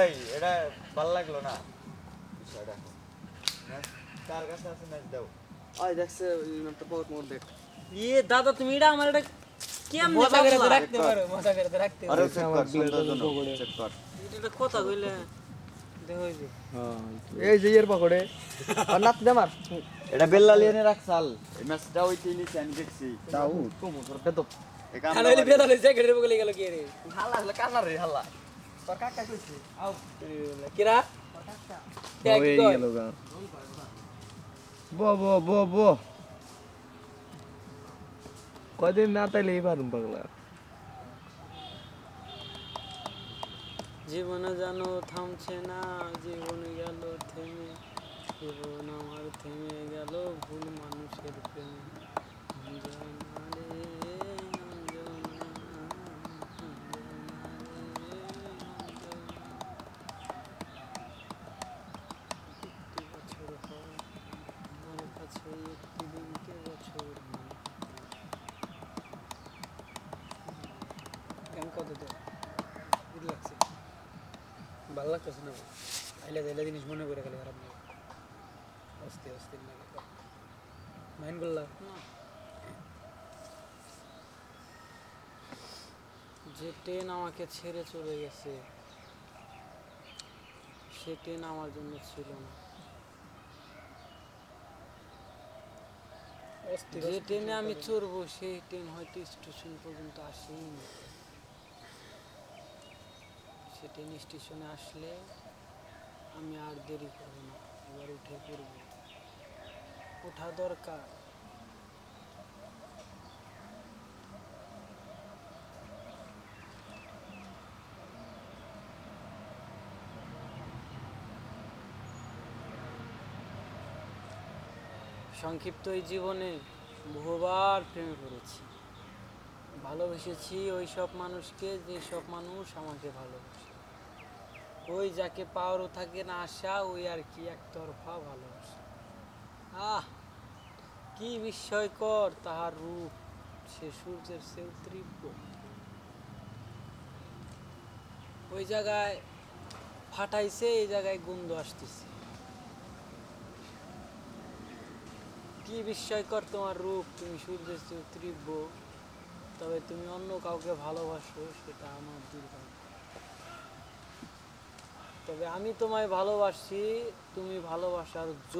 এই এটা ভালো লাগল না। বিষয়টা হ্যাঁ? কার কাছে আছে ম্যাচ দাও। ওই দেখছে তো বহুত মোর দেখ। ইয়ে দাদা তুমি এটা আমার এটা কেমনে মজা করে রাখতে পারো মজা করে তো রাখতে পারো। আরে চেক কর সৌন্দর্য চেক কর এটা কথা কইলে এই যে এই যে এর পকড়ে আর নাত দে মার এটা বেল্লা লিয়ে রাখছাল এই ম্যাচটা ওই তিনই আমি দেখছি। তাও কমু তোর বেদ এই কাম লইছে গেড়ে বগলে গেল কি রে? হালা হলে কান্না রে হালা? তোর কাকা কইছে আও কিরা কদিন না তাইলে এই পারুম পাগলা জীবনে জানো থামছে না, জীবন গেল ভালো লাগতেছে না আইলে দিলে জিনিস মনে করে গেলে খারাপ লাগে অস্থির অস্থির লাগে মাইন্ড করলা যে ট্রেন আমাকে ছেড়ে চলে গেছে সে ট্রেন আমার জন্য ছিল না যে ট্রেনে আমি চড়বো সেই ট্রেন হয়তো স্টেশন পর্যন্ত আসেইনি সে ট্রেন স্টেশনে আসলে আমি আর দেরি করব না, এবার উঠে পড়ব। ওঠা দরকার। সংক্ষিপ্ত এই জীবনে বহুবার প্রেমে পড়েছি। ভালোবেসেছি ওই সব মানুষকে যে সব মানুষ আমাকে ভালোবাসে। ওই যাকে পাওয়ারও থাকে না আশা, ওই আর কি একতরফা ভালোবাসা। আহ, কি বিস্ময়কর তাহার রূপ, সে সূর্যের চেয়েও তীব্র। ওই জায়গায় ফাটাইছে, এই জায়গায় গন্ধ আসতেছে। কি বিস্ময়কর তোমার রূপ, তুমি সূর্যের চেয়ে তীব্র। তবে তুমি অন্য কাউকে ভালোবাসো, সেটা আমার দুর্ভাগ্য। তবে আমি তোমায় ভালোবাসি, তুমি ভালোবাসার যোগ্য